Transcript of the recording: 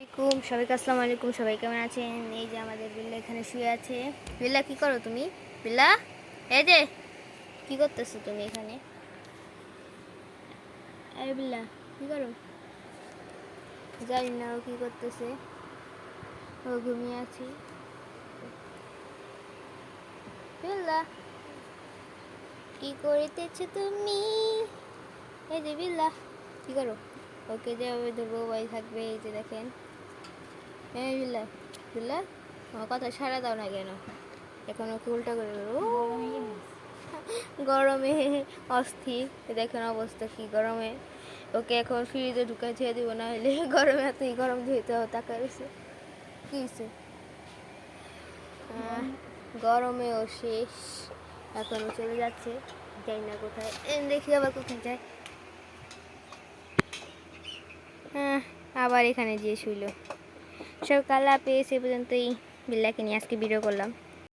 আলাইকুম, সবাইকে আসসালামু আলাইকুম, সবাই কেমন আছেন? এই যে আমাদের বিল্লা এখানে শুয়ে আছে। বিল্লা, কি করো তুমি? বিল্লা? এই যে, কি করতেছো তুমি এখানে? এই বিল্লা, কি করো? জানি না ও কি করতেছে। ও ঘুমিয়ে আছে। বিল্লা, কি করিতেছো তুমি? এই যে বিল্লা, কি করো? ওকে যেভাবে ধরবো ভাই থাকবে, এই যে দেখেন। হ্যাঁ বিল্লা কথা সারা দাও না কেন? এখন ওকে উল্টা করে গরমে অস্থির। দেখেন অবস্থা কি গরমে। ওকে এখন ফ্রিজে ঢুকাই ধুয়ে দিব না হলে গরমে এতই গরম ধুইতে তাকা রয়েছে। কি আহ, গরমেও শেষ। এখন চলে যাচ্ছে। যাই না কোথায়। দেখি আবার কোথায় যায়। হ্যাঁ আবার এখানে গিয়ে শুইল। সকাল পেয়ে এসে পর্যন্তই। বিল্লাকে নিয়ে আজকে ভিডিও করলাম।